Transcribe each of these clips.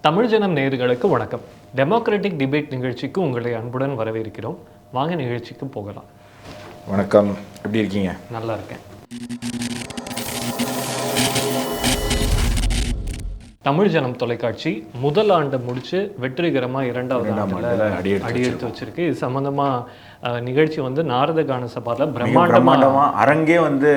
தமிழ் ஜனம் நேயர்களுக்கு வணக்கம். டெமோக்ராட்டிக் டிபேட் நிகழ்ச்சிக்கு உங்களை அன்புடன் வரவேற்கிறோம். வாங்க நிகழ்ச்சிக்கு போகலாம். வணக்கம். எப்படி இருக்கீங்க? நல்லா இருக்கேன். தமிழ் ஜனம் தொலைக்காட்சி முதல் ஆண்டு முடிச்சு வெற்றிகரமா இரண்டாவது ஆண்டுல அடியெடுத்து வச்சிருக்கு. இது சம்பந்தமா அஹ், நிகழ்ச்சி வந்து நாரத கான சபால மிக பிரம்மாண்டமா பிரம்மாண்டமா அரங்கே வந்து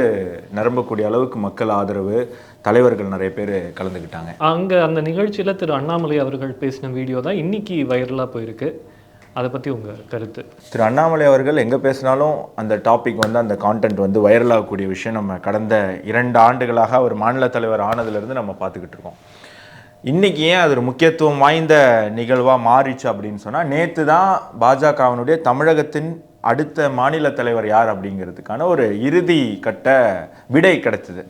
நிரம்பக்கூடிய அளவுக்கு மக்கள் ஆதரவு தலைவர்கள் நிறைய பேர் கலந்துக்கிட்டாங்க. அங்க அந்த நிகழ்ச்சியில திரு அண்ணாமலை அவர்கள் பேசின வீடியோ தான் இன்னைக்கு வைரலா போயிருக்கு. அதை பத்தி உங்க கருத்து? திரு அண்ணாமலை அவர்கள் எங்கே பேசினாலும் அந்த டாபிக் வந்து அந்த கான்டென்ட் வந்து வைரல் ஆகக்கூடிய விஷயம். நம்ம கடந்த இரண்டு ஆண்டுகளாக அவர் மாநில தலைவர் ஆனதுலேருந்து நம்ம பார்த்துக்கிட்டு இருக்கோம். இன்றைக்கி ஏன் அது ஒரு முக்கியத்துவம் வாய்ந்த நிகழ்வாக மாறிச்சு அப்படின்னு சொன்னால் நேற்று தான் பாஜகவினுடைய தமிழகத்தின் அடுத்த மாநில தலைவர் யார் அப்படிங்கிறதுக்கான ஒரு இறுதி கட்ட விடை கிடைச்சது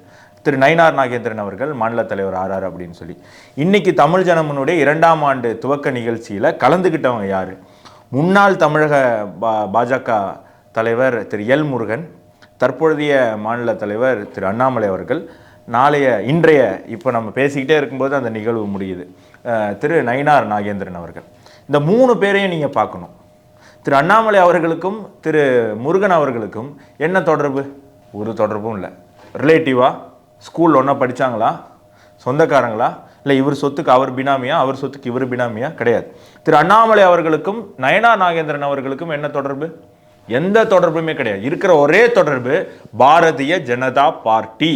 திரு நயினார் நாகேந்திரன் அவர்கள் மாநில தலைவர் ஆறார் அப்படின்னு சொல்லி. இன்னைக்கு தமிழ் ஜனமனுடைய இரண்டாம் ஆண்டு துவக்க நிகழ்ச்சியில் கலந்துக்கிட்டவங்க யார்? முன்னாள் தமிழக பா பாஜக தலைவர் திரு எல் முருகன் தற்பொழுதைய மாநில தலைவர் திரு அண்ணாமலை அவர்கள் நாளைய இன்றைய இப்போ நம்ம பேசிக்கிட்டே இருக்கும்போது அந்த நிகழ்வு முடியுது. திரு நயினார் நாகேந்திரன் அவர்கள். இந்த மூணு பேரையும் நீங்கள் பார்க்கணும். திரு அண்ணாமலை அவர்களுக்கும் திரு முருகன் அவர்களுக்கும் என்ன தொடர்பு? ஒரு தொடர்பும் இல்லை. ரிலேட்டிவாக ஸ்கூல் ஒன்றா படிச்சாங்களா? சொந்தக்காரங்களா? இல்லை இவர் சொத்துக்கு அவர் பினாமியா? அவர் சொத்துக்கு இவர் பினாமியா? கிடையாது. திரு அண்ணாமலை அவர்களுக்கும் நயனா நாகேந்திரன் அவர்களுக்கும் என்ன தொடர்பு? எந்த தொடர்புமே கிடையாது. இருக்கிற ஒரே தொடர்பு பாரதிய ஜனதா பார்ட்டி.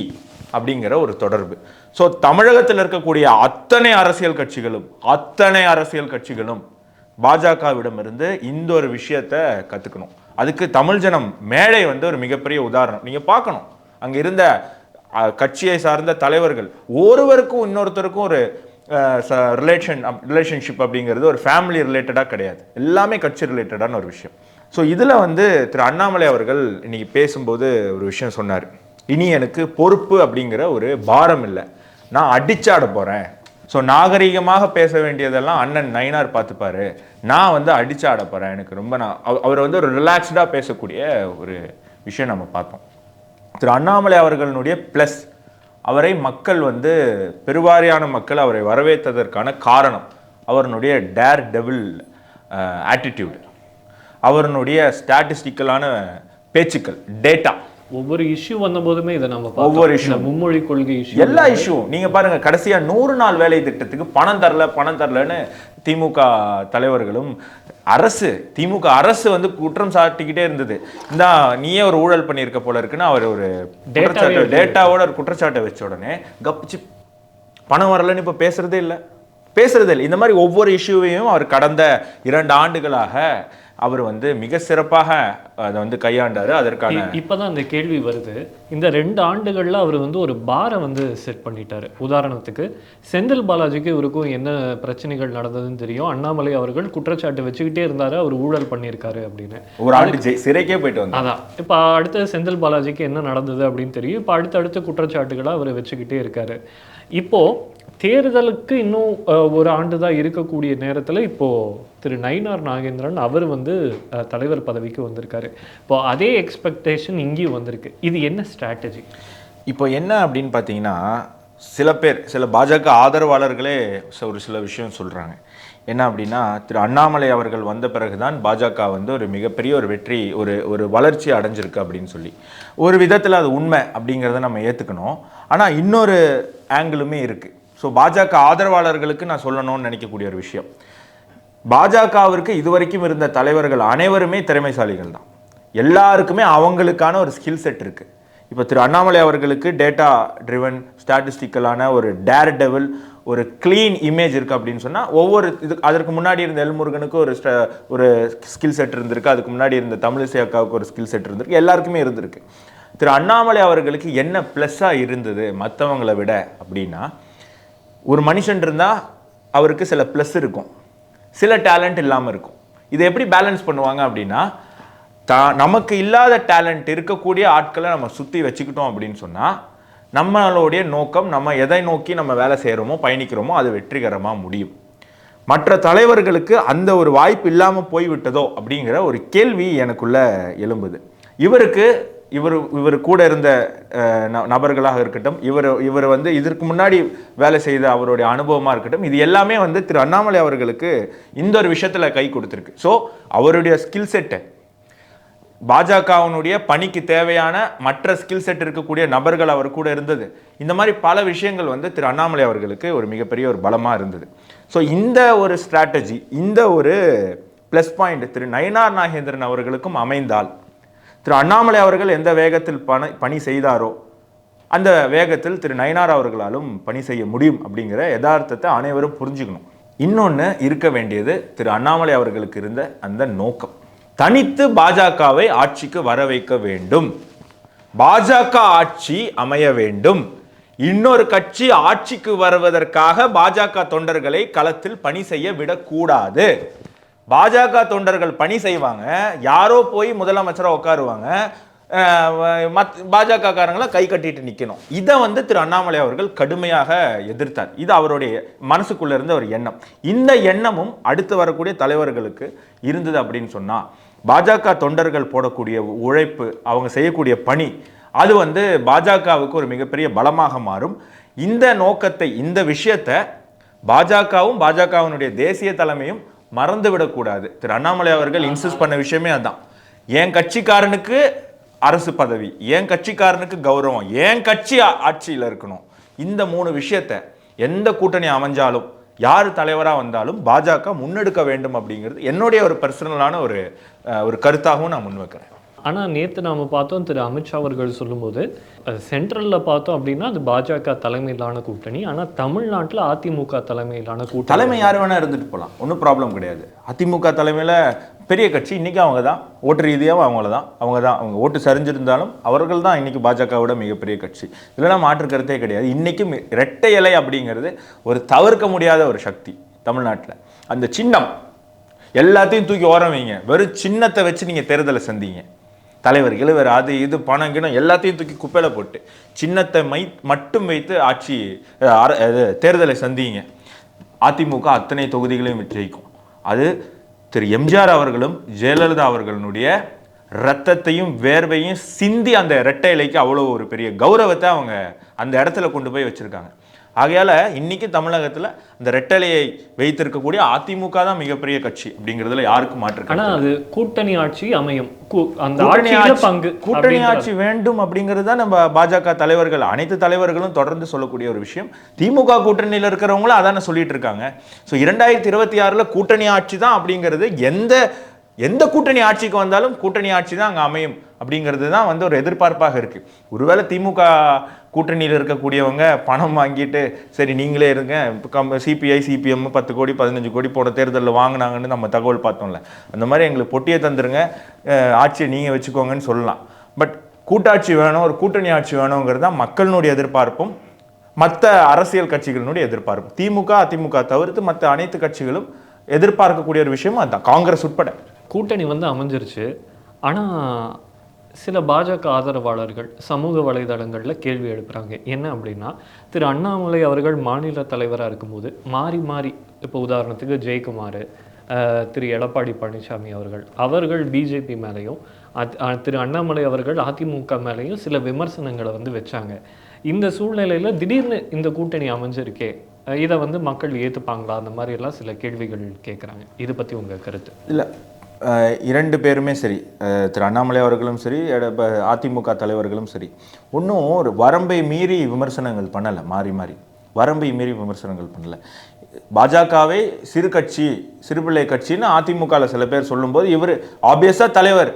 அப்படிங்கிற ஒரு தொடர்பு. ஸோ தமிழகத்தில் இருக்கக்கூடிய அத்தனை அரசியல் கட்சிகளும் அத்தனை அரசியல் கட்சிகளும் பாஜகவிடமிருந்து இந்த ஒரு விஷயத்தை கற்றுக்கணும் அதுக்கு தமிழ் ஜனம் மேடை வந்து ஒரு மிகப்பெரிய உதாரணம். நீங்கள் பார்க்கணும். அங்கே இருந்த கட்சியை சார்ந்த தலைவர்கள் ஒருவருக்கும் இன்னொருத்தருக்கும் ஒரு ரிலேஷன் ரிலேஷன்ஷிப் அப்படிங்கிறது ஒரு ஃபேமிலி ரிலேட்டடாக கிடையாது. எல்லாமே கட்சி ரிலேட்டடான ஒரு விஷயம். ஸோ இதில் வந்து திரு அண்ணாமலை அவர்கள் இன்னைக்கு பேசும்போது ஒரு விஷயம் சொன்னார். இனி எனக்கு பொறுப்பு அப்படிங்கிற ஒரு பாரம் இல்லை. நான் அடிச்சாட போகிறேன் ஸோ நாகரிகமாக பேச வேண்டியதெல்லாம் அண்ணன் நயனார் பார்த்துப்பாரு. நான் வந்து அடிச்சாட போகிறேன் எனக்கு ரொம்ப நான் அவர் வந்து ஒரு ரிலாக்ஸ்டாக பேசக்கூடிய ஒரு விஷயம் நம்ம பார்த்தோம். திரு அண்ணாமலை அவர்களுடைய ப்ளஸ் அவரை மக்கள் வந்து பெருவாரியான மக்கள் அவரை வரவேற்றதற்கான காரணம் அவருடைய டேர் டெபிள் ஆட்டிடியூடு அவருடைய ஸ்டாட்டிஸ்டிக்கலான பேச்சுக்கள் டேட்டா ஒவ்வொரு இஷ்யூ வந்த போதுமே இதை நம்ம. ஒவ்வொரு. இந்த மும்மொழி கொள்கை இஷ்யூ எல்லா இஷ்யூ நீங்க பாருங்க கடைசியா நூறு நாள் வேலை திட்டத்துக்கு பணம் தரல பணம் தரலன்னு திமுக தலைவர்களும் அரசு திமுக அரசு வந்து குற்றம் சாட்டிக்கிட்டே இருந்தது. இந்தா நீயே ஒரு ஊழல் பண்ணியிருக்க போல இருக்குன்னு அவர் ஒரு குற்றச்சாட்டு டேட்டாவோட ஒரு குற்றச்சாட்டை வச்ச உடனே கப்பிச்சு பணம் வரலன்னு இப்போ பேசுறதே இல்லை. பேசுறதே இல்லை. இந்த மாதிரி ஒவ்வொரு இஷ்யூவையும் அவர் கடந்த இரண்டு ஆண்டுகளாக அவர் வந்து மிக சிறப்பாக அதை வந்து கையாண்டாரு. அதற்கான இ- இப்பதான் அந்த கேள்வி வருது. இந்த ரெண்டு ஆண்டுகள்ல அவர் வந்து ஒரு பாரை வந்து செட் பண்ணிட்டாரு. உதாரணத்துக்கு செந்தில் பாலாஜிக்கு இவருக்கும் என்ன பிரச்சனைகள் நடந்ததுன்னு தெரியும். அண்ணாமலை அவர்கள் குற்றச்சாட்டு வச்சுக்கிட்டே இருந்தாரு அவர் ஊழல் பண்ணியிருக்காரு அப்படின்னு. ஒரு ஆண்டு சிறைக்கே போயிட்டு வந்தார். அதான். இப்போ அடுத்து செந்தில் பாலாஜிக்கு என்ன நடந்தது அப்படின்னு தெரியும். இப்போ அடுத்தடுத்த குற்றச்சாட்டுகளை அவர் வச்சுக்கிட்டே இருக்காரு. இப்போ தேர்தலுக்கு இன்னும் ஒரு ஆண்டு தான் இருக்கக்கூடிய நேரத்தில் இப்போது திரு நயினார் நாகேந்திரன் அவர் வந்து தலைவர் பதவிக்கு வந்திருக்காரு. இப்போ அதே எக்ஸ்பெக்டேஷன் இங்கேயும் வந்திருக்கு. இது என்ன ஸ்ட்ராட்டஜி இப்போ என்ன அப்படின்னு பார்த்தீங்கன்னா சில பேர் சில பாஜக ஆதரவாளர்களே ச- ஒரு சில விஷயம் சொல்கிறாங்க என்ன அப்படின்னா திரு அண்ணாமலை அவர்கள் வந்த பிறகுதான் பாஜக வந்து ஒரு மிகப்பெரிய ஒரு வெற்றி ஒரு ஒரு வளர்ச்சி அடைஞ்சிருக்கு அப்படின்னு சொல்லி. ஒரு விதத்தில் அது உண்மை அப்படிங்கிறத நம்ம ஏற்றுக்கணும் ஆனால் இன்னொரு ஆங்கிளுமே இருக்குது ஸோ பாஜக ஆதரவாளர்களுக்கு நான் சொல்லணும்னு நினைக்கக்கூடிய ஒரு விஷயம். பாஜகவிற்கு இதுவரைக்கும் இருந்த தலைவர்கள் அனைவருமே திறமைசாலிகள் தான். எல்லாருக்குமே அவங்களுக்கான ஒரு ஸ்கில் செட் இருக்குது இப்போ திரு அண்ணாமலை அவர்களுக்கு டேட்டா ட்ரிவன் ஸ்டாட்டிஸ்டிக்கலான ஒரு டேர் டெவல் ஒரு க்ளீன் இமேஜ் இருக்குது அப்படின்னு சொன்னால் ஒவ்வொரு இது அதற்கு முன்னாடி இருந்த எல்முருகனுக்கு ஒரு ஸ்ட- ஒரு ஸ்கில் செட் இருந்திருக்கு. அதுக்கு முன்னாடி இருந்த தமிழிசை அக்காவுக்கு ஒரு ஸ்கில் செட் இருந்திருக்கு. எல்லாருக்குமே இருந்திருக்கு. திரு அண்ணாமலை அவர்களுக்கு என்ன ப்ளஸ்ஸாக இருந்தது மற்றவங்களை விட அப்படின்னா ஒரு மனுஷன் இருந்தால் அவருக்கு சில ப்ளஸ் இருக்கும். சில டேலண்ட் இல்லாமல் இருக்கும். இதை எப்படி பேலன்ஸ் பண்ணுவாங்க அப்படின்னா தா நமக்கு இல்லாத டேலண்ட் இருக்கக்கூடிய ஆட்களை நம்ம சுற்றி வச்சுக்கிட்டோம் அப்படின்னு சொன்னால் நம்மளுடைய நோக்கம் நம்ம எதை நோக்கி நம்ம வேலை செய்கிறோமோ பயணிக்கிறோமோ அது வெற்றிகரமாக முடியும். மற்ற தலைவர்களுக்கு அந்த ஒரு வாய்ப்பு இல்லாமல் போய்விட்டதோ அப்படிங்கிற ஒரு கேள்வி எனக்குள்ளே எழும்புது. இவருக்கு இவர் இவர் கூட இருந்த ந- நபர்களாக இருக்கட்டும் இவர் இவர் வந்து இதற்கு முன்னாடி வேலை செய்த அவருடைய அனுபவமாக இருக்கட்டும் இது எல்லாமே வந்து திரு அண்ணாமலை அவர்களுக்கு இந்த ஒரு விஷயத்தில் கை கொடுத்துருக்கு. ஸோ அவருடைய ஸ்கில் செட்டை பாஜகவினுடைய பணிக்கு தேவையான மற்ற ஸ்கில் செட் இருக்கக்கூடிய நபர்கள் அவர் கூட இருந்தது. இந்த மாதிரி பல விஷயங்கள் வந்து திரு அண்ணாமலை அவர்களுக்கு ஒரு மிகப்பெரிய ஒரு பலமாக இருந்தது. ஸோ இந்த ஒரு ஸ்ட்ராட்டஜி இந்த ஒரு ப்ளஸ் பாயிண்ட் திரு நயனார் நாகேந்திரன் அவர்களுக்கும் அமைந்தால் திரு அண்ணாமலை அவர்கள் எந்த வேகத்தில் பணி பணி செய்தாரோ அந்த வேகத்தில் திரு நயனார் அவர்களாலும் பணி செய்ய முடியும் அப்படிங்கிற யதார்த்தத்தை அனைவரும் புரிஞ்சுக்கணும். இன்னொன்று இருக்க வேண்டியது திரு அண்ணாமலை அவர்களுக்கு இருந்த அந்த நோக்கம். தனித்து பாஜகவை ஆட்சிக்கு வர வைக்க வேண்டும். பாஜக ஆட்சி அமைய வேண்டும். இன்னொரு கட்சி ஆட்சிக்கு வருவதற்காக பாஜக தொண்டர்களை களத்தில் பணி செய்ய விடக்கூடாது. பாஜக தொண்டர்கள் பணி செய்வாங்க. யாரோ போய் முதலமைச்சராக உட்காருவாங்க. மத் பாஜக காரங்களை கை கட்டிட்டு நிற்கணும் இதை வந்து திரு அண்ணாமலை அவர்கள் கடுமையாக எதிர்த்தார். இது அவருடைய மனசுக்குள்ளே இருந்த ஒரு எண்ணம். இந்த எண்ணமும் அடுத்து வரக்கூடிய தலைவர்களுக்கு இருந்தது அப்படின்னு சொன்னால் பாஜக தொண்டர்கள் போடக்கூடிய உழைப்பு அவங்க செய்யக்கூடிய பணி அது வந்து பாஜகவுக்கு ஒரு மிகப்பெரிய பலமாக மாறும். இந்த நோக்கத்தை இந்த விஷயத்தை பாஜகவும் பாஜகவினுடைய தேசிய தலைமையும் மறந்து விடக்கூடாது திரு அண்ணாமலை அவர்கள் இன்சிஸ்ட் பண்ண விஷயமே அதான். என் கட்சிக்காரனுக்கு அரசு பதவி என் கட்சிக்காரனுக்கு கௌரவம் என் கட்சி ஆட்சியில இருக்கணும். இந்த மூணு விஷயத்தை எந்த கூட்டணி அமைஞ்சாலும் யார் தலைவராக வந்தாலும் பாஜக முன்னெடுக்க வேண்டும் அப்படிங்கிறது என்னுடைய ஒரு பர்சனலான ஒரு ஒரு கருத்தாகவும் நான் முன்வைக்கிறேன். ஆனால் நேற்று நாம் பார்த்தோம் திரு அமித்ஷா அவர்கள் சொல்லும்போது சென்ட்ரலில் பார்த்தோம் அப்படின்னா அது பாஜக தலைமையிலான கூட்டணி. ஆனால் தமிழ்நாட்டில் அதிமுக தலைமையிலான கூட்டணி. தலைமை யார் வேணால் இருந்துட்டு போகலாம் ஒன்றும் ப்ராப்ளம் கிடையாது. அதிமுக தலைமையில் பெரிய கட்சி இன்றைக்கி அவங்க தான் ஓட்டு ரீதியாகவும் அவங்கள தான் அவங்க தான் அவங்க ஓட்டு சரிஞ்சிருந்தாலும் அவர்கள் தான் இன்றைக்கி பாஜகவோட மிகப்பெரிய கட்சி. இதெல்லாம் மாற்று கருத்தே கிடையாது. இன்றைக்கும் இரட்டை இலை அப்படிங்கிறது ஒரு தவிர்க்க முடியாத ஒரு சக்தி தமிழ்நாட்டில். அந்த சின்னம் எல்லாத்தையும் தூக்கி ஓரம் வைங்க. வெறும் சின்னத்தை வச்சு நீங்கள் தேர்தலை சந்திங்க. தலைவர் இளைவர் அது இது பணம் கிணம் எல்லாத்தையும் தூக்கி குப்பையில போட்டு சின்னத்தை மை மட்டும் வைத்து ஆட்சி இது, தேர்தலை சந்திங்க. அதிமுக அத்தனை தொகுதிகளையும் ஜெயிக்கும் அது திரு. எம்ஜிஆர் அவர்களும் ஜெயலலிதா அவர்களுடைய ரத்தத்தையும் வேர்வையும் சிந்தி அந்த இரட்டை இலைக்கு அவ்வளோ ஒரு பெரிய கௌரவத்தை அவங்க அந்த இடத்துல கொண்டு போய் வச்சுருக்காங்க. ஆகையால இன்னைக்கு தமிழகத்துல அந்த ரெட்டலையை வைத்திருக்கக்கூடிய அதிமுக தான் மிகப்பெரிய கட்சி அப்படிங்கிறதுல யாருக்கும் மாற்று ஆனா கருத்து அது கூட்டணி ஆட்சி அமையும். அந்த கூட்டணி ஆட்சி பங்கு கூட்டணி. ஆட்சி வேண்டும் அப்படிங்கிறது தான் நம்ம பாஜக தலைவர்கள் அனைத்து தலைவர்களும் தொடர்ந்து சொல்லக்கூடிய ஒரு விஷயம். திமுக கூட்டணியில் இருக்கிறவங்களும் அதானே சொல்லிட்டு இருக்காங்க. ஸோ இரண்டாயிரத்தி இருபத்தி ஆறுல கூட்டணி ஆட்சி தான் அப்படிங்கிறது எந்த எந்த கூட்டணி ஆட்சிக்கு வந்தாலும் கூட்டணி ஆட்சி தான் அங்கே அமையும். அப்படிங்கிறது தான் வந்து ஒரு எதிர்பார்ப்பாக இருக்குது ஒருவேளை திமுக கூட்டணியில் இருக்கக்கூடியவங்க பணம் வாங்கிட்டு சரி நீங்களே இருங்க. கம் சிபிஐ சிபிஎம் பத்து கோடி பதினஞ்சு கோடி போன தேர்தலில் வாங்கினாங்கன்னு நம்ம தகவல் பார்த்தோம்ல. அந்த மாதிரி எங்களுக்கு பொட்டியை தந்துருங்க. ஆட்சியை நீங்கள் வச்சுக்கோங்கன்னு சொல்லலாம். பட் கூட்டாட்சி வேணும் ஒரு கூட்டணி ஆட்சி வேணுங்கிறது தான் மக்களினுடைய எதிர்பார்ப்பும் மற்ற அரசியல் கட்சிகளினுடைய எதிர்பார்ப்பு திமுக அதிமுக தவிர்த்து மற்ற அனைத்து கட்சிகளும் எதிர்பார்க்கக்கூடிய ஒரு விஷயமும் அதுதான். காங்கிரஸ் உட்பட. கூட்டணி வந்து அமைஞ்சிருச்சு. ஆனால் சில பாஜக ஆதரவாளர்கள் சமூக வலைதளங்களில் கேள்வி எழுப்புகிறாங்க என்ன அப்படின்னா திரு அண்ணாமலை அவர்கள் மாநில தலைவராக இருக்கும்போது மாறி மாறி இப்போ உதாரணத்துக்கு ஜெயக்குமார் திரு எடப்பாடி பழனிசாமி அவர்கள் அவர்கள் பிஜேபி மேலேயும் அத்- திரு அண்ணாமலை அவர்கள் அதிமுக மேலேயும் சில விமர்சனங்களை வந்து வச்சாங்க. இந்த சூழ்நிலையில் திடீர்னு இந்த கூட்டணி அமைஞ்சிருக்கே இதை வந்து மக்கள் ஏற்றுப்பாங்களா அந்த மாதிரி எல்லாம் சில கேள்விகள் கேட்குறாங்க இதை பற்றி உங்கள் கருத்து? இல்லை இரண்டு பேருமே சரி. திரு அண்ணாமலை அவர்களும் சரி அதிமுக தலைவர்களும் சரி. ஒன்றும் ஒரு வரம்பை மீறி விமர்சனங்கள் பண்ணலை மாறி மாறி. வரம்பை மீறி விமர்சனங்கள் பண்ணலை. பாஜகவை சிறு கட்சி சிறுபிள்ளை கட்சின்னு அதிமுகவில் சில பேர் சொல்லும்போது இவர் ஆப்வியஸாக தலைவர்.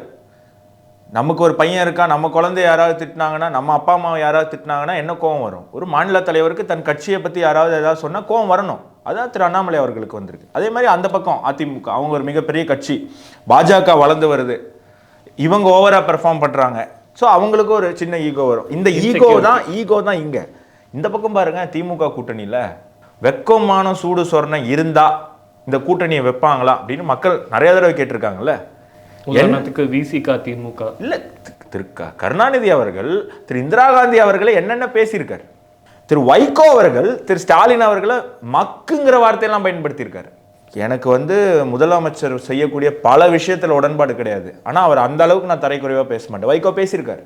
நமக்கு ஒரு பையன் இருக்கா நம்ம குழந்தை யாராவது திட்டினாங்கன்னா நம்ம அப்பா அம்மா யாராவது திட்டினாங்கன்னா என்ன கோவம் வரும்? ஒரு மாநில தலைவருக்கு தன் கட்சியை பற்றி யாராவது ஏதாவது சொன்னால் கோவம் வரணும். அதான் திரு அண்ணாமலை அவர்களுக்கு வந்திருக்கு. அதே மாதிரி அந்த பக்கம் அதிமுக அவங்க ஒரு மிகப்பெரிய கட்சி. பாஜக வளர்ந்து வருது. இவங்க ஓவராக பெர்ஃபார்ம் பண்ணுறாங்க ஸோ அவங்களுக்கு ஒரு சின்ன ஈகோ வரும். இந்த ஈகோ தான் ஈகோ தான் இங்கே. இந்த பக்கம் பாருங்க திமுக கூட்டணியில் வெக்கமான சூடு சொரணை இருந்தா இந்த கூட்டணியை வைப்பாங்களா அப்படின்னு மக்கள் நிறைய தடவை கேட்டிருக்காங்கல்ல. உதாரணத்துக்கு விசிகா திமுக. இல்ல திரு கருணாநிதி அவர்கள் திரு இந்திரா காந்தி அவர்களை என்னென்ன பேசியிருக்காரு? திரு வைகோ அவர்கள் திரு ஸ்டாலின் அவர்களை மக்குங்கிற வார்த்தையெல்லாம் பயன்படுத்தியிருக்காரு. எனக்கு வந்து முதலமைச்சர் செய்யக்கூடிய பல விஷயத்தில் உடன்பாடு கிடையாது. ஆனால் அவர் அந்த அளவுக்கு நான் தரைக்குறைவாக பேச மாட்டேன். வைகோ பேசியிருக்காரு.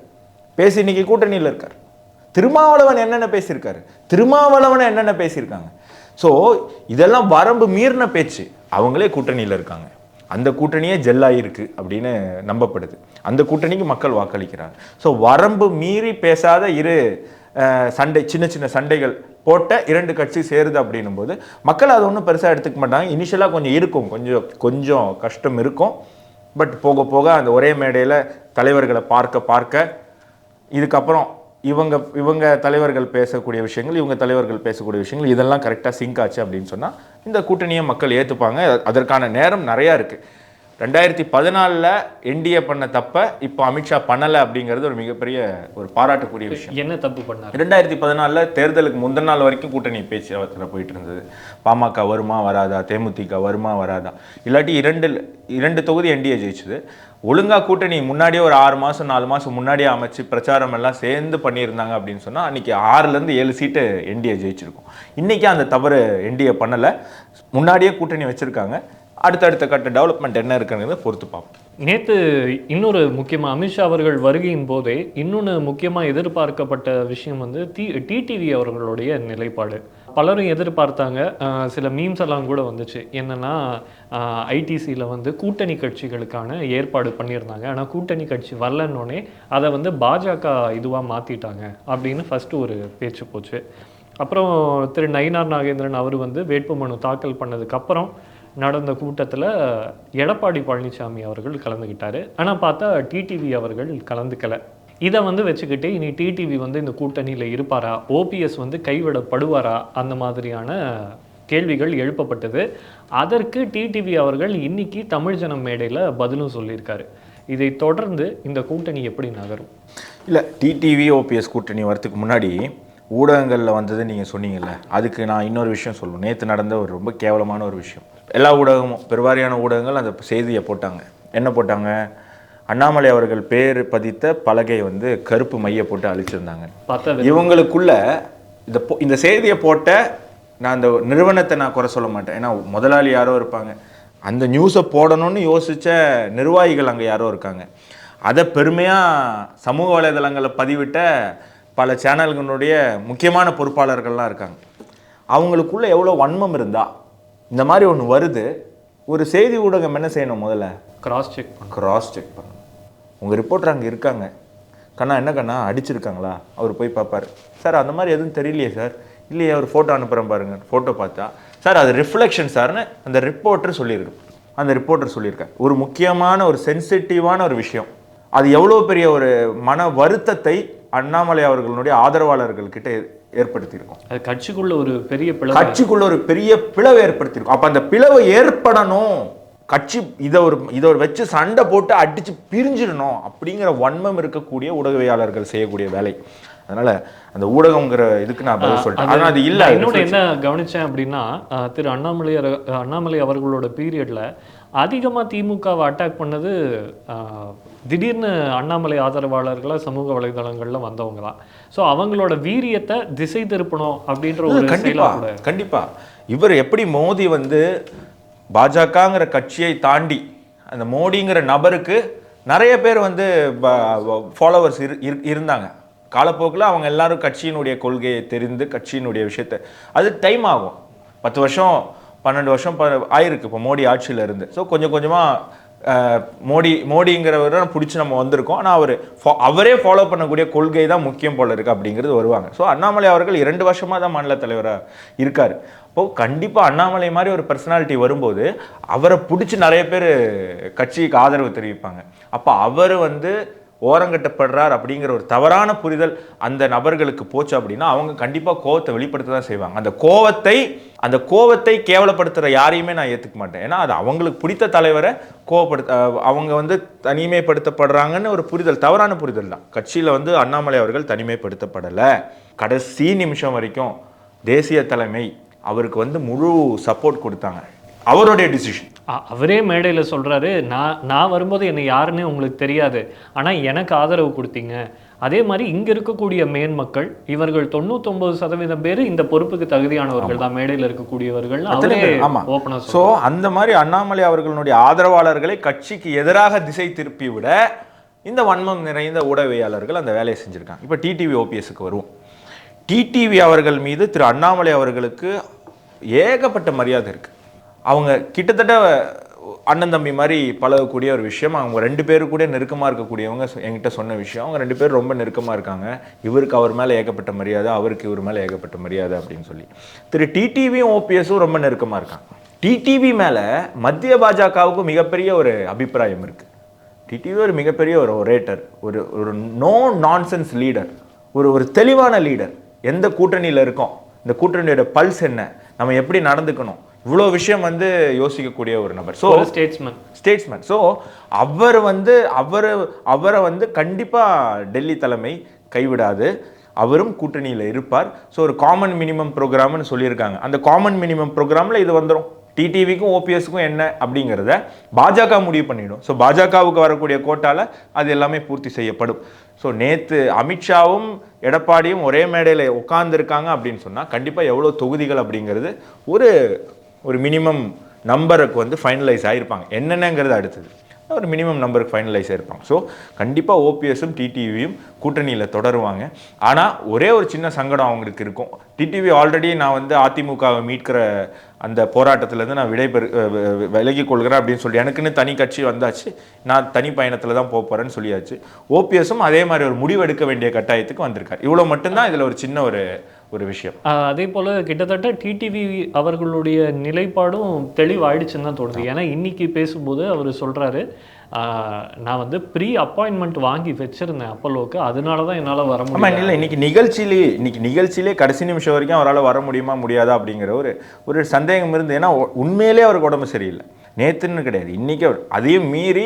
பேசி இன்னைக்கு கூட்டணியில் இருக்கார். திருமாவளவன் என்னென்ன பேசியிருக்காரு? திருமாவளவன் என்னென்ன பேசியிருக்காங்க? ஸோ இதெல்லாம் வரம்பு மீறின பேச்சு. அவங்களே கூட்டணியில் இருக்காங்க. அந்த கூட்டணியே ஜெல்லாயிருக்கு அப்படின்னு நம்பப்படுது. அந்த கூட்டணிக்கு மக்கள் வாக்களிக்கிறாங்க. ஸோ வரம்பு மீறி பேசாத இரு சண்டை சின்ன சின்ன சண்டைகள் போட்ட இரண்டு கட்சி சேருது அப்படின்னும் போது மக்கள் அதை ஒன்றும் பெருசாக எடுத்துக்க மாட்டாங்க. இனிஷியலாக கொஞ்சம் இருக்கும். கொஞ்சம் கொஞ்சம் கஷ்டம் இருக்கும். பட் போக போக அந்த ஒரே மேடையில் தலைவர்களை பார்க்க பார்க்க இதுக்கப்புறம் இவங்க இவங்க தலைவர்கள் பேசக்கூடிய விஷயங்கள் இவங்க தலைவர்கள் பேசக்கூடிய விஷயங்கள் இதெல்லாம் கரெக்டாக சிங்க் ஆச்சு அப்படின்னு சொன்னால் இந்த கூட்டணியை மக்கள் ஏற்றுப்பாங்க அதற்கான நேரம் நிறையா இருக்குது ரெண்டாயிரத்தி பதினாலில் என்டிஏ பண்ண தப்ப இப்போ அமித்ஷா பண்ணலை அப்படிங்கிறது ஒரு மிகப்பெரிய ஒரு பாராட்டக்கூடிய விஷயம். என்ன தப்பு பண்ணாரு? ரெண்டாயிரத்தி பதினாலில் தேர்தலுக்கு முந்தின நாள் வரைக்கும் கூட்டணி பேச்சுவார்த்தை போயிட்டு இருந்தது. பாமக வருமா வராதா? தேமுதிக வருமா வராதா? இல்லாட்டி இரண்டு இரண்டு தொகுதி என்டிஏ ஜெயிச்சது. ஒழுங்கா கூட்டணி முன்னாடியே ஒரு ஆறு மாதம் நாலு மாதம் முன்னாடியே அமைச்சு பிரச்சாரம் எல்லாம் சேர்ந்து பண்ணியிருந்தாங்க அப்படின்னு சொன்னால் அன்றைக்கி ஆறுலேருந்து ஏழு சீட்டு என்டிஏ ஜெயிச்சிருக்கும். இன்றைக்கி அந்த தவறு என்டிஏ பண்ணலை. முன்னாடியே கூட்டணி வச்சுருக்காங்க. அடுத்தடுத்த கட்ட டெவலப்மெண்ட் என்ன இருக்குங்கிறத பொறுத்து பார்ப்போம். நேற்று இன்னொரு முக்கியமாக அமித்ஷா அவர்கள் வருகையின் போதே இன்னொன்று முக்கியமாக எதிர்பார்க்கப்பட்ட விஷயம் வந்து டி டிடிவி அவர்களுடைய நிலைப்பாடு. பலரும் எதிர்பார்த்தாங்க சில மீம்ஸ் எல்லாம் கூட வந்துச்சு. என்னென்னா ஐடிசியில் வந்து கூட்டணி கட்சிகளுக்கான ஏற்பாடு பண்ணியிருந்தாங்க. ஆனால் கூட்டணி கட்சி வரலன்னொடனே அதை வந்து பாஜக இதுவாக மாற்றிட்டாங்க அப்படின்னு ஃபஸ்ட்டு ஒரு பேச்சு போச்சு. அப்புறம் திரு நயினார் நாகேந்திரன் அவர் வந்து வேட்புமனு தாக்கல் பண்ணதுக்கப்புறம் நடந்த கூட்டத்தில் எடப்பாடி பழனிசாமி அவர்கள் கலந்துக்கிட்டார் ஆனால் பார்த்தா டிடிவி அவர்கள் கலந்துக்கல. இதை வந்து வச்சுக்கிட்டு இனி டிடிவி வந்து இந்த கூட்டணியில் இருப்பாரா? ஓபிஎஸ் வந்து கைவிடப்படுவாரா? அந்த மாதிரியான கேள்விகள் எழுப்பப்பட்டது. அதற்கு டிடிவி அவர்கள் இன்னைக்கு தமிழ் ஜனம் மேடையில் பதிலும் சொல்லியிருக்காரு. இதை தொடர்ந்து இந்த கூட்டணி எப்படி நகரும்? இல்லை டிடிவி ஓபிஎஸ் கூட்டணி வரத்துக்கு முன்னாடி ஊடகங்களில் வந்தது நீங்கள் சொன்னீங்கல்ல அதுக்கு நான் இன்னொரு விஷயம் சொல்லணும். நேற்று நடந்த ஒரு ரொம்ப கேவலமான ஒரு விஷயம். எல்லா ஊடகமும் பெருவாரியான ஊடகங்கள் அந்த செய்தியை போட்டாங்க. என்ன போட்டாங்க? அண்ணாமலை அவர்கள் பேர் பதித்த பலகை வந்து கருப்பு மைய போட்டு அழிச்சிருந்தாங்க. பார்த்தா இவங்களுக்குள்ள இந்த பொ- இந்த செய்தியை போட்ட நான் அந்த நிறுவனத்தை நான் குறை சொல்ல மாட்டேன். ஏன்னா முதலாளி யாரோ இருப்பாங்க. அந்த நியூஸை போடணும்னு யோசிச்ச நிர்வாகிகள் அங்கே யாரோ இருக்காங்க. அதை பெருமையாக சமூக வலைதளங்களில் பதிவிட்ட பல சேனல்களுடைய முக்கியமான பொறுப்பாளர்கள்லாம் இருக்காங்க. அவங்களுக்குள்ள எவ்வளோ வன்மம் இருந்தா இந்த மாதிரி ஒன்று வருது ஒரு செய்தி ஊடகம் என்ன செய்யணும் முதல்ல? கிராஸ் செக் பண்ண கிராஸ் செக் பண்ணணும். உங்கள் ரிப்போர்ட்டர் அங்கே இருக்காங்க. கண்ணா என்ன கண்ணா அடிச்சிருக்காங்களா? அவர் போய் பார்ப்பாரு. சார் அந்த மாதிரி எதுவும் தெரியலையே சார். இல்லையே அவர் ஃபோட்டோ அனுப்புகிறேன் பாருங்க. ஃபோட்டோ பார்த்தா சார் அது ரிஃப்ளெக்ஷன் சார்னு அந்த ரிப்போர்ட்டர் சொல்லியிருக்கு அந்த ரிப்போர்ட்டர் சொல்லியிருக்காரு. ஒரு முக்கியமான ஒரு சென்சிட்டிவான ஒரு விஷயம். அது எவ்வளோ பெரிய ஒரு மன வருத்தத்தை அண்ணாமலை அவர்களுடைய ஆதரவாளர்கள் கிட்ட ஏற்படுத்தியிருக்கும். அது கட்சிக்குள்ள ஒரு பெரிய பிளவு. கட்சிக்குள்ள ஒரு பெரிய பிளவு ஏற்படுத்தியிருக்கும். அப்ப அந்த பிளவு ஏற்படணும். கட்சி இதை ஒரு இதை ஒரு வச்சு சண்டை போட்டு அடிச்சு பிரிஞ்சிடணும் அப்படிங்கிற வன்மம் இருக்கக்கூடிய ஊடகவியாளர்கள் செய்யக்கூடிய வேலை. அதனால அந்த ஊடகங்கிற இதுக்கு நான் பதில் சொல்லிட்டேன். ஆனா அது இல்ல இன்னொன்று என்ன கவனிச்சேன் அப்படின்னா திரு அண்ணாமலை அண்ணாமலை அவர்களோட பீரியட்ல அதிகமா திமுகவை அட்டாக் பண்ணது திடீர்னு அண்ணாமலை ஆதரவாளர்களா சமூக வலைதளங்கள்ல வந்தவங்க தான். ஸோ அவங்களோட வீரியத்தை திசை திருப்பணும் அப்படின்ற ஒரு கண்டிப்பா செயலா கூட கண்டிப்பா. இவர் எப்படி மோடி வந்து பாஜகங்கிற கட்சியை தாண்டி அந்த மோடிங்கிற நபருக்கு நிறைய பேர் வந்து ஃபாலோவர்ஸ் இருந்தாங்க. காலப்போக்கில் அவங்க எல்லாரும் கட்சியினுடைய கொள்கையை தெரிந்து கட்சியினுடைய விஷயத்தை அது டைம் ஆகும். பத்து வருஷம் பன்னெண்டு வருஷம் ஆயிருக்கு இப்போ மோடி ஆட்சியில் இருந்து. ஸோ கொஞ்சம் கொஞ்சமாக மோடி மோடிங்கிறவரை பிடிச்சி நம்ம வந்திருக்கோம். ஆனால் அவர் அவரே ஃபாலோ பண்ணக்கூடிய கொள்கை தான் முக்கியம் போல இருக்கு அப்படிங்கிறது வருவாங்க. ஸோ அண்ணாமலை அவர்கள் இரண்டு வருஷமாக தான் மாநில தலைவராக இருக்கார். அப்போது கண்டிப்பாக அண்ணாமலை மாதிரி ஒரு பர்சனாலிட்டி வரும்போது அவரை பிடிச்சி நிறைய பேர் கட்சிக்கு ஆதரவு தெரிவிப்பாங்க. அப்போ அவர் வந்து ஓரங்கட்டப்படுறார் அப்படிங்கிற ஒரு தவறான புரிதல் அந்த நபர்களுக்கு போச்சு அப்படின்னா அவங்க கண்டிப்பாக கோவத்தை வெளிப்படுத்த தான் செய்வாங்க. அந்த கோவத்தை அந்த கோவத்தை கேவலப்படுத்துகிற யாரையுமே நான் ஏற்றுக்க மாட்டேன். ஏன்னா அது அவங்களுக்கு பிடித்த தலைவரை கோவப்படுத்த அவங்க வந்து தனிமைப்படுத்தப்படுறாங்கன்னு ஒரு புரிதல் தவறான புரிதல் தான். கட்சியில் வந்து அண்ணாமலை அவர்கள் தனிமைப்படுத்தப்படலை. கடைசி நிமிஷம் வரைக்கும் தேசிய தலைமை அவருக்கு வந்து முழு சப்போர்ட் கொடுத்தாங்க. அவருடைய டிசிஷன் அவரே மேடையில சொல்றாரு நான் நான் வரும்போது என்னை யாருன்னே உங்களுக்கு தெரியாது. ஆனா எனக்கு ஆதரவு கொடுத்தீங்க. அதே மாதிரி இங்க இருக்கக்கூடிய மேன் மக்கள் இவர்கள் தொண்ணூத்தொன்பது சதவீதம் பேர் இந்த பொறுப்புக்கு தகுதியானவர்கள் தான். மேடையில இருக்கக்கூடியவர்கள் அவரே ஆமா. ஓப்பனா ஸோ அந்த மாதிரி அண்ணாமலை அவர்களுடைய ஆதரவாளர்களை கட்சிக்கு எதிராக திசை திருப்பி விட இந்த வன்மம் நிறைந்த ஊடகவியாளர்கள் அந்த வேலையை செஞ்சுருக்காங்க. இப்போ டிடிவி ஓபிஎஸ்க்கு வருவோம். டிடிவி அவர்கள் மீது திரு அண்ணாமலை அவர்களுக்கு ஏகப்பட்ட மரியாதை இருக்கு. அவங்க கிட்டத்தட்ட அண்ணன் தம்பி மாதிரி பழகக்கூடிய ஒரு விஷயம். அவங்க ரெண்டு பேரு கூட நெருக்கமாக இருக்கக்கூடியவங்க என்கிட்ட சொன்ன விஷயம். அவங்க ரெண்டு பேரும் ரொம்ப நெருக்கமாக இருக்காங்க. இவருக்கு அவர் மேலே ஏகப்பட்ட மரியாதை அவருக்கு இவர் மேலே ஏகப்பட்ட மரியாதை அப்படின்னு சொல்லி. திரு டிடிவியும் ஓபிஎஸும் ரொம்ப நெருக்கமாக இருக்காங்க. டிடிவி மேலே மத்திய பாஜகவுக்கு மிகப்பெரிய ஒரு அபிப்பிராயம் இருக்குது டிடிவி ஒரு மிகப்பெரிய ஒரு ஒரேட்டர் ஒரு ஒரு நோ நான்சென்ஸ் லீடர் ஒரு ஒரு தெளிவான லீடர் எந்த கூட்டணியில் இருக்கோம்? இந்த கூட்டணியோட பல்ஸ் என்ன? நம்ம எப்படி நடந்துக்கணும்? இவ்வளோ விஷயம் வந்து யோசிக்கக்கூடிய ஒரு நபர். ஸோ ஸ்டேட்ஸ்மேன் ஸ்டேட்ஸ்மேன் ஸோ அவர் வந்து அவர் அவரை வந்து கண்டிப்பாக டெல்லி தலைமை கைவிடாது. அவரும் கூட்டணியில் இருப்பார். ஸோ ஒரு காமன் மினிமம் ப்ரோக்ராம்னு சொல்லியிருக்காங்க. அந்த காமன் மினிமம் ப்ரோக்ராமில் இது வந்துடும் டிடிவிக்கும் ஓபிஎஸ்க்கும் என்ன அப்படிங்கிறத பாஜக முடிவு பண்ணிடும். ஸோ பாஜகவுக்கு வரக்கூடிய கோட்டால அது எல்லாமே பூர்த்தி செய்யப்படும். ஸோ நேற்று அமித்ஷாவும் எடப்பாடியும் ஒரே மேடையில் உட்கார்ந்துருக்காங்க அப்படின்னு சொன்னால் கண்டிப்பாக எவ்வளோ தொகுதிகள் அப்படிங்கிறது ஒரு ஒரு மினிமம் நம்பருக்கு வந்து ஃபைனலைஸ் ஆகிருப்பாங்க என்னென்னங்கிறது அடுத்தது. ஒரு மினிமம் நம்பருக்கு ஃபைனலைஸ் ஆயிருப்பாங்க. ஸோ கண்டிப்பாக ஓபிஎஸும் டிடிவியும் கூட்டணியில் தொடருவாங்க. ஆனால் ஒரே ஒரு சின்ன சங்கடம் அவங்களுக்கு இருக்கும். டிடிவி ஆல்ரெடி நான் வந்து அதிமுகவை மீட்கிற அந்த போராட்டத்திலேருந்து நான் விடைபெறு விலகி கொள்கிறேன் அப்படின்னு சொல்லி எனக்குன்னு தனி கட்சி வந்தாச்சு. நான் தனி பயணத்தில் தான் போக போகிறேன்னு சொல்லியாச்சு. ஓபிஎஸும் அதே மாதிரி ஒரு முடிவு எடுக்க வேண்டிய கட்டாயத்துக்கு வந்திருக்கார். இவ்வளோ மட்டும்தான் இதில் ஒரு சின்ன ஒரு ஒரு விஷயம். அதே போல கிட்டத்தட்ட டிடிவி அவர்களுடைய நிலைப்பாடும் தெளிவாயிடுச்சுன்னு தான் தோணுது. ஏன்னா இன்னைக்கு பேசும்போது அவர் சொல்றாரு ஆஹ் நான் வந்து ப்ரீ அப்பாயின்மெண்ட் வாங்கி வச்சிருந்தேன் அப்பல்லோக்கு அதனால தான் என்னால் வர ஆமா முடியல. இல்லை இன்னைக்கு நிகழ்ச்சியிலே இன்னைக்கு நிகழ்ச்சியிலே கடைசி நிமிஷம் வரைக்கும் அவரால் வர முடியுமா முடியாதா அப்படிங்கிற ஒரு ஒரு சந்தேகம் இருந்து ஏன்னா உண்மையிலே அவருக்கு உடம்பு சரியில்லை. நேத்துன்னு கிடையாது இன்னைக்கு அவர் அதையும் மீறி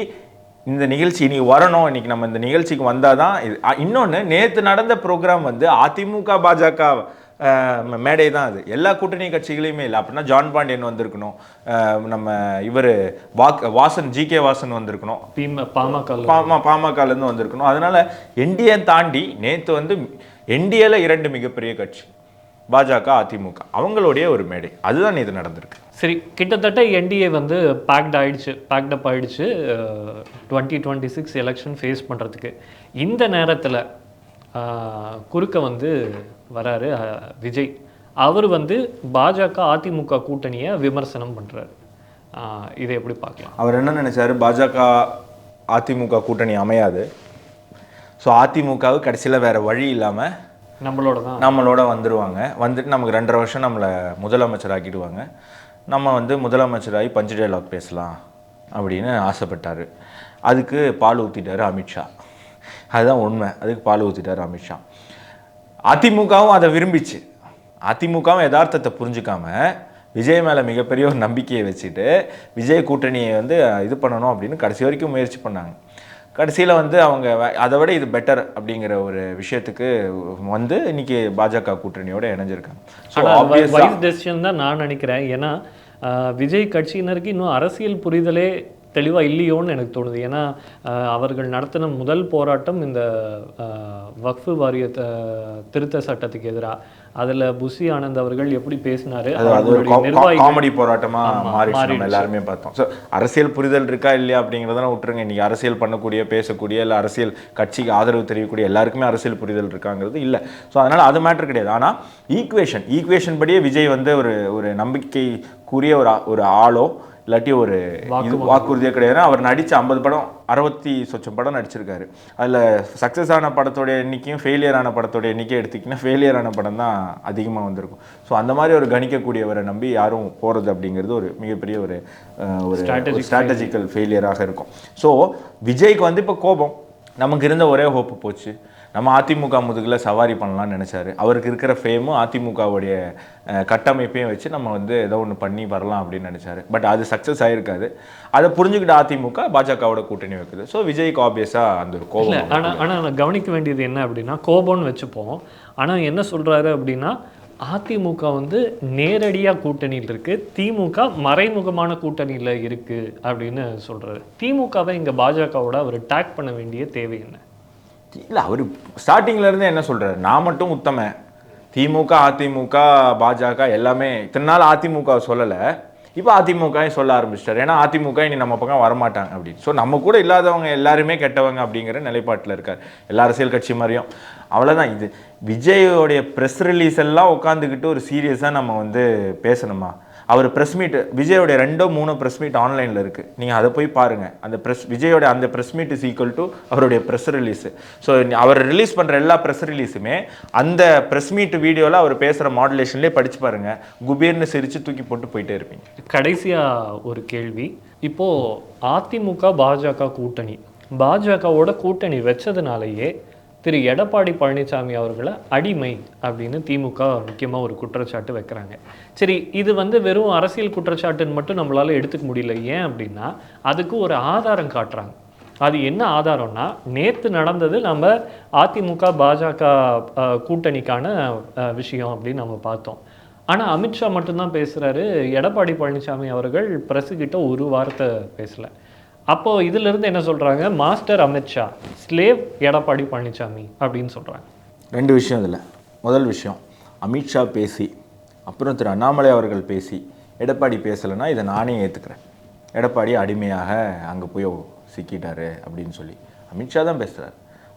இந்த நிகழ்ச்சி இன்னைக்கு வரணும் இன்னைக்கு நம்ம இந்த நிகழ்ச்சிக்கு வந்தால் தான் இது. அ, இன்னொன்னு நேத்து நடந்த ப்ரோக்ராம் வந்து அதிமுக பாஜக மேடை தான் அது. எல்லா கூட்டணி கட்சிகளையுமே இல்லை. அப்படின்னா ஜான் பாண்டியன் வந்திருக்கணும். நம்ம இவர் வாக் வாசன் ஜி கே வாசன் வந்திருக்கணும். பீம பாமக பாமா பாமகலேருந்து வந்திருக்கணும். அதனால என்டிஏ தாண்டி நேத்து வந்து என்டிஏல இரண்டு மிகப்பெரிய கட்சி. பாஜக அதிமுக. அவங்களுடைய ஒரு மேடை. அதுதான் இது நடந்திருக்கு. சரி கிட்டத்தட்ட என்டிஏ வந்து பேக்ட் ஆயிடுச்சு பேக்ட் அப் ஆயிடுச்சு twenty twenty six election face பண்ணுறதுக்கு இந்த நேரத்தில் குறுக்க வந்து வராரு விஜய். அவர் வந்து பாஜக அதிமுக கூட்டணியை விமர்சனம் பண்ணுறாரு இதை எப்படி பார்க்கலாம்? அவர் என்ன நினைச்சாரு? பாஜக அதிமுக கூட்டணி அமையாது. ஸோ அதிமுகவுக்கு கடைசியில் வேற வழி இல்லாமல் நம்மளோட தான் நம்மளோட வந்துடுவாங்க வந்துட்டு நமக்கு ரெண்டரை வருஷம் நம்மளை முதலமைச்சர் ஆக்கிடுவாங்க நம்ம வந்து முதலமைச்சராகி பஞ்சு டைலாக் பேசலாம் அப்படின்னு ஆசைப்பட்டார். அதுக்கு பால் ஊற்றிட்டார் அமித்ஷா அதுதான் உண்மை. அதுக்கு பால் ஊற்றிட்டார் அமித்ஷா அதிமுகவும் அதை விரும்பிச்சு. அதிமுகவும் யதார்த்தத்தை புரிஞ்சுக்காம விஜய் மேலே மிகப்பெரிய ஒரு நம்பிக்கையை வச்சுட்டு விஜய் கூட்டணியை வந்து இது பண்ணணும் அப்படின்னு கடைசி வரைக்கும் முயற்சி பண்ணாங்க. கடைசியில் வந்து அவங்க அதை விட இது பெட்டர் அப்படிங்கிற ஒரு விஷயத்துக்கு வந்து இன்னைக்கு பாஜக கூட்டணியோட இணைஞ்சிருக்காங்க. வைஸ் டெசிஷன் தான் நான் நினைக்கிறேன். ஏன்னா விஜய் கட்சியினருக்கு இன்னும் அரசியல் புரிதலே தெளிவாக இல்லையோன்னு எனக்கு தோணுது. ஏன்னா அவர்கள் நடத்தின முதல் போராட்டம் இந்த வக்ஃபு வாரிய திருத்த சட்டத்துக்கு எதிராக அதில் புஷி ஆனந்த் அவர்கள் எப்படி பேசினாரு? காமெடி போராட்டமா மாறிடுச்சு. எல்லாருமே பார்த்தோம். ஸோ அரசியல் புரிதல் இருக்கா இல்லையா அப்படிங்கிறதெல்லாம் விட்டுருங்க. இன்னைக்கு அரசியல் பண்ணக்கூடிய பேசக்கூடிய இல்லை அரசியல் கட்சிக்கு ஆதரவு தெரிவிக்கக்கூடிய எல்லாருக்குமே அரசியல் புரிதல் இருக்காங்கிறது இல்லை. ஸோ அதனால அது மேட்டர் கிடையாது. ஆனால் ஈக்குவேஷன் ஈக்குவேஷன் படியே விஜய் வந்து ஒரு ஒரு நம்பிக்கைக்குரிய ஒரு ஒரு ஆளோ இல்லாட்டி ஒரு இது வாக்குறுதியே கிடையாது அவர் நடிச்ச ஐம்பது படம் அறுபத்தி சொச்சம் படம் நடிச்சிருக்காரு. அதில் சக்ஸஸ் ஆன படத்தோட எண்ணிக்கையும் ஃபெயிலியர் ஆன படத்தோட எண்ணிக்கை எடுத்திங்கன்னா ஃபெயிலியர் ஆன படம் தான் அதிகமாக வந்திருக்கும். ஸோ அந்த மாதிரி ஒரு கணிக்கக்கூடியவரை நம்பி யாரும் போகிறது அப்படிங்கிறது ஒரு மிகப்பெரிய ஒரு ஒரு ஸ்ட்ராட்டஜிக்கல் ஃபெயிலியராக இருக்கும். ஸோ விஜய்க்கு வந்து இப்போ கோபம். நமக்கு இருந்த ஒரே ஹோப்பு போச்சு. நம்ம அதிமுக முதுகில் சவாரி பண்ணலாம்னு நினச்சாரு. அவருக்கு இருக்கிற ஃபேமும் அதிமுகவுடைய கட்டமைப்பையும் வச்சு நம்ம வந்து ஏதோ ஒன்று பண்ணி வரலாம் அப்படின்னு நினச்சாரு. பட் அது சக்ஸஸ் ஆகிருக்காது அதை புரிஞ்சுக்கிட்ட அதிமுக பாஜகவோட கூட்டணி வைக்குது. ஸோ விஜய்க்கு ஆப்வியஸாக அந்த ஒரு கோபம் ஆனால் ஆனால் கவனிக்க வேண்டியது என்ன அப்படின்னா கோபம்னு வச்சுப்போம். ஆனால் என்ன சொல்கிறாரு அப்படின்னா அதிமுக வந்து நேரடியாக கூட்டணியில் இருக்குது திமுக மறைமுகமான கூட்டணியில் இருக்குது அப்படின்னு சொல்கிறாரு திமுகவை இங்கே பாஜகவோட அவர் டேக் பண்ண வேண்டிய தேவை என்ன? இல்லை அவர் ஸ்டார்டிங்ல இருந்தே என்ன சொல்கிறார் நான் மட்டும் உத்தமன் திமுக அதிமுக பாஜக எல்லாமே இத்தனை நாள் அதிமுக சொல்லலை. இப்போ அதிமுக சொல்ல ஆரம்பிச்சிட்டார். ஏன்னா அதிமுக இனி நம்ம பக்கம் வரமாட்டாங்க அப்படின்னு ஸோ நம்ம கூட இல்லாதவங்க எல்லாருமே கெட்டவங்க அப்படிங்கிற நிலைப்பாட்டில் இருக்கார். எல்லா அரசியல் கட்சி மாதிரியும். அவ்வளோதான் இது விஜயோடைய ப்ரெஸ் ரிலீஸ் எல்லாம் உட்காந்துக்கிட்டு ஒரு சீரியஸாக நம்ம வந்து பேசணுமா? அவர் ப்ரெஸ் மீட் விஜயோடைய ரெண்டோ மூணோ ப்ரெஸ் மீட் ஆன்லைனில் இருக்குது நீங்கள் அதை போய் பாருங்கள் அந்த ப்ரெஸ் விஜயோட அந்த press meet is equal to அவருடைய ப்ரெஸ் ரிலீஸு ஸோ அவர் ரிலீஸ் பண்ணுற எல்லா ப்ரெஸ் ரிலீஸுமே அந்த ப்ரெஸ் மீட் வீடியோவில் அவர் பேசுகிற மாடுலேஷன்லேயே படித்து பாருங்கள் குபீர்னு சிரித்து தூக்கி போட்டு போயிட்டே இருப்பீங்க. கடைசியாக ஒரு கேள்வி. இப்போது அதிமுக பாஜக கூட்டணி. பாஜகவோட கூட்டணி வச்சதுனாலேயே திரு எடப்பாடி பழனிசாமி அவர்களை அடிமை அப்படின்னு திமுக முக்கியமாக ஒரு குற்றச்சாட்டு வைக்கிறாங்க. சரி இது வந்து வெறும் அரசியல் குற்றச்சாட்டுன்னு மட்டும் நம்மளால் எடுத்துக்க முடியல. ஏன் அப்படின்னா அதுக்கு ஒரு ஆதாரம் காட்டுறாங்க. அது என்ன ஆதாரம்னா நேற்று நடந்தது நம்ம அதிமுக பாஜக கூட்டணிக்கான விஷயம் அப்படின்னு நம்ம பார்த்தோம். ஆனால் அமித்ஷா மட்டும்தான் பேசுகிறாரு எடப்பாடி பழனிசாமி அவர்கள் பிரசுகிட்ட ஒரு வார்த்தை பேசலை. அப்போ இதுல இருந்து என்ன சொல்றாங்க? மாஸ்டர் அமித்ஷா ஸ்லேவ் எடப்பாடி பழனிசாமி அப்படின்னு சொல்றாங்க. ரெண்டு விஷயம் இதில். முதல் விஷயம் அமித்ஷா பேசி அப்புறம் திரு அண்ணாமலை அவர்கள் பேசி எடப்பாடி பேசலைன்னா இதை நானே ஏற்றுக்கிறேன் எடப்பாடி அடிமையாக அங்கே போய் சிக்கிட்டாரு அப்படின்னு சொல்லி. அமித்ஷா தான் பேசுகிறார்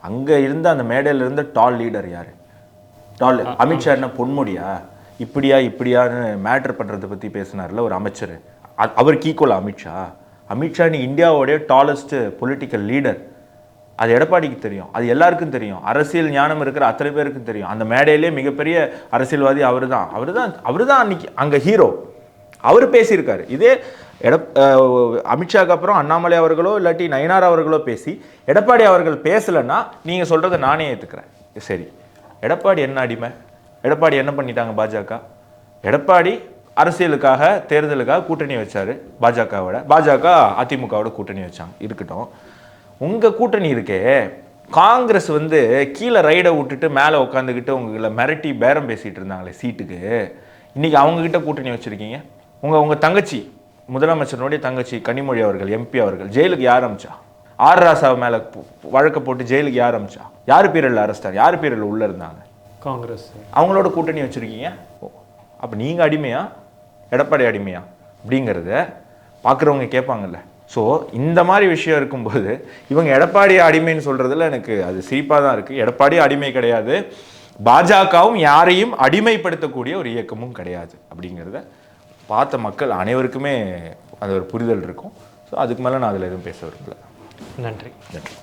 அங்கே இருந்த அந்த மேடையில் இருந்த டால் லீடர் யார்? டால் அமித்ஷா என்ன பொன்முடியா? இப்படியா இப்படியான்னு மேட்ரு பண்ணுறதை பற்றி பேசினார்ல ஒரு அமைச்சர். அவருக்கு ஈக்குவல் அமித்ஷா அமித்ஷா நீ இந்தியாவோடைய டாலஸ்ட்டு பொலிட்டிக்கல் லீடர் அது எடப்பாடிக்கு தெரியும். அது எல்லாருக்கும் தெரியும். அரசியல் ஞானம் இருக்கிற அத்தனை பேருக்கும் தெரியும். அந்த மேடையிலே மிகப்பெரிய அரசியல்வாதி அவர் தான் அவர் தான் அவர் தான் அன்னைக்கு அங்கே ஹீரோ அவர் பேசியிருக்காரு. இதே எடப் அமித்ஷாக்கு அப்புறம் அண்ணாமலை அவர்களோ இல்லாட்டி நயனார் அவர்களோ பேசி எடப்பாடி அவர்கள் பேசலைன்னா நீங்கள் சொல்கிறத நானே ஏற்றுக்கிறேன் சரி. எடப்பாடி என்ன அடிமை? எடப்பாடி என்ன பண்ணிட்டாங்க பாஜக? எடப்பாடி அரசியலுக்காக தேர்தலுக்காக கூட்டணி வச்சாரு பாஜகவோட. பாஜக அதிமுகவோட கூட்டணி வச்சாங்க. இருக்கட்டும். உங்கள் கூட்டணி இருக்கே. காங்கிரஸ் வந்து கீழே ரைடை விட்டுட்டு மேலே உட்காந்துக்கிட்டு உங்களை மிரட்டி பேரம் பேசிகிட்டு இருந்தாங்களே சீட்டுக்கு. இன்னைக்கு அவங்கக்கிட்ட கூட்டணி வச்சுருக்கீங்க. உங்கள் உங்கள் தங்கச்சி முதலமைச்சருடைய தங்கச்சி கனிமொழி அவர்கள் எம்பி அவர்கள் ஜெயிலுக்கு யார் அமிச்சா? ஆர் ராசா மேலே வழக்க போட்டு ஜெயிலுக்கு யார் அமிச்சா? யார் பீரியடில் அரெஸ்டார்? யார் பீரியடில் உள்ளே இருந்தாங்க? காங்கிரஸ். அவங்களோட கூட்டணி வச்சுருக்கீங்க? அப்போ நீங்கள் அடிமையா? எடப்பாடி அடிமையா? அப்படிங்கிறத பார்க்குறவங்க கேட்பாங்கல்ல ஸோ இந்த மாதிரி விஷயம் இருக்கும்போது இவங்க எடப்பாடி அடிமைன்னு சொல்கிறதுல எனக்கு அது சிரிப்பாக தான் இருக்குது எடப்பாடி அடிமை கிடையாது. பாஜகவும் யாரையும் அடிமைப்படுத்தக்கூடிய ஒரு இயக்கமும் கிடையாது அப்படிங்கிறத பார்த்த மக்கள் அனைவருக்குமே அது ஒரு புரிதல் இருக்கும். ஸோ அதுக்கு மேலே நான் அதில் எதுவும் பேச விரும்பல. நன்றி. நன்றி.